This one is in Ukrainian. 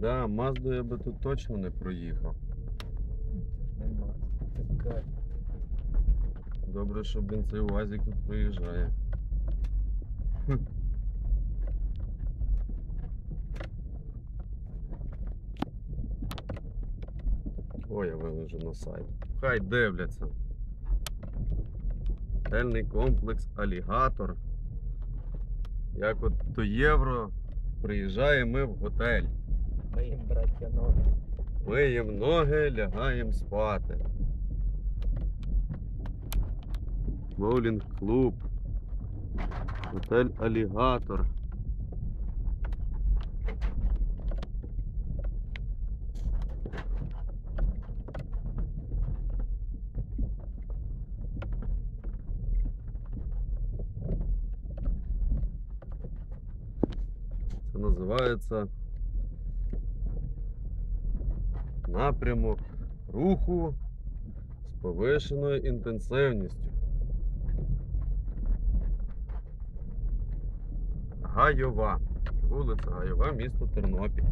Да, Маздою я би тут точно не проїхав. Добре, що він цей УАЗик тут проїжджає. Ой, я виложу на сайт. Хай дивляться. Готельний комплекс Алігатор. Як от до євро приїжджаємо ми в готель. Ми їм браття ноги. Миємо ноги, лягаємо спати. Боулінг клуб. Готель Алігатор. Це називається напрямок руху з повишеною інтенсивністю. Гайова. Вулиця Гайова, місто Тернопіль.